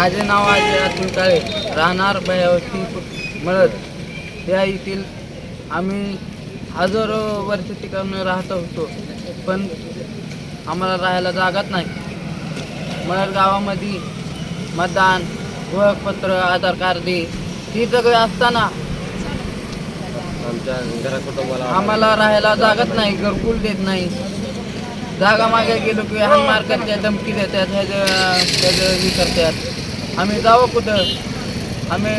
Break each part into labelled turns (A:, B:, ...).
A: माझे नाव आहे अतुल काळे राहणार भयावती मळद. त्या येथील आम्ही हजारो वर्ष ठिकाणी राहत होतो पण आम्हाला राहायला जागाच नाही. मळद गावामध्ये मतदान ओळखपत्र आधार कार्ड ही सगळे असताना
B: आमच्या घरा कुटुंबाला
A: आम्हाला राहायला जागाच नाही घरकुल देत नाही. जागा मागे गेलो की हानमार करतात धमकी देतात ह्याचं हे करतात. आम्ही जावं कुठं आम्ही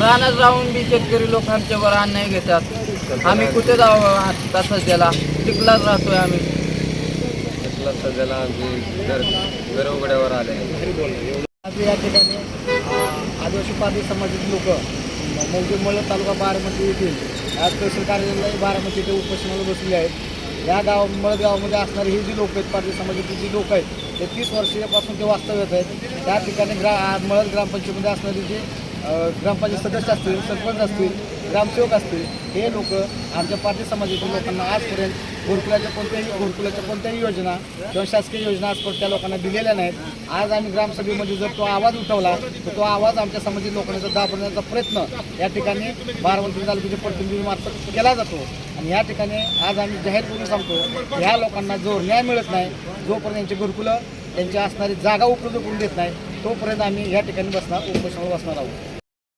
A: रानात राहून बी शेतकरी लोक आमच्यावर अन्याय घेतात. आम्ही कुठे जावं? तसंच त्याला चिखलाच राहतोय आम्ही.
B: सध्याला आमची घर घर उघड्यावर आले
C: आज या ठिकाणी आदिवासी पारधी समाजातील लोक मौजे मळ तालुका बारामती येथील आज तहसील कार्यालय बारामती येथे उपोषणाला बसले आहेत. या गाव मळगावमध्ये असणारी ही जी लोक आहेत पाटील समाजाची जी लोक आहेत ते तीस वर्षापासून ते वास्तव्यात आहेत त्या ठिकाणी ग्रा मळद ग्रामपंचायतीमध्ये असणारी जी ग्रामपंचायत सदस्य असतील सरपंच असतील ग्रामसेवक असतील हे लोक आमच्या पार्टी समाजातील लोकांना आजपर्यंत घोरकुलाच्या कोणत्याही घोरकुलाच्या कोणत्याही योजना किंवा शासकीय योजना आजपर्यंत त्या लोकांना दिलेल्या नाहीत. आज आम्ही ग्रामसभेमध्ये जर तो आवाज उठवला तर तो आवाज आमच्या समाजातील लोकांचा दाबण्याचा प्रयत्न या ठिकाणी बारामती तालुक्याच्या प्रतिनिधीमार्फत केला जातो. आणि या ठिकाणी आज आम्ही जाहीर करून सांगतो ह्या लोकांना जो न्याय मिळत नाही जोपर्यंत यांची घरकुलं त्यांची असणारी जागा उपलब्ध करून देत नाही तोपर्यंत आम्ही या ठिकाणी बसणार उपोषणावर बसणार आहोत.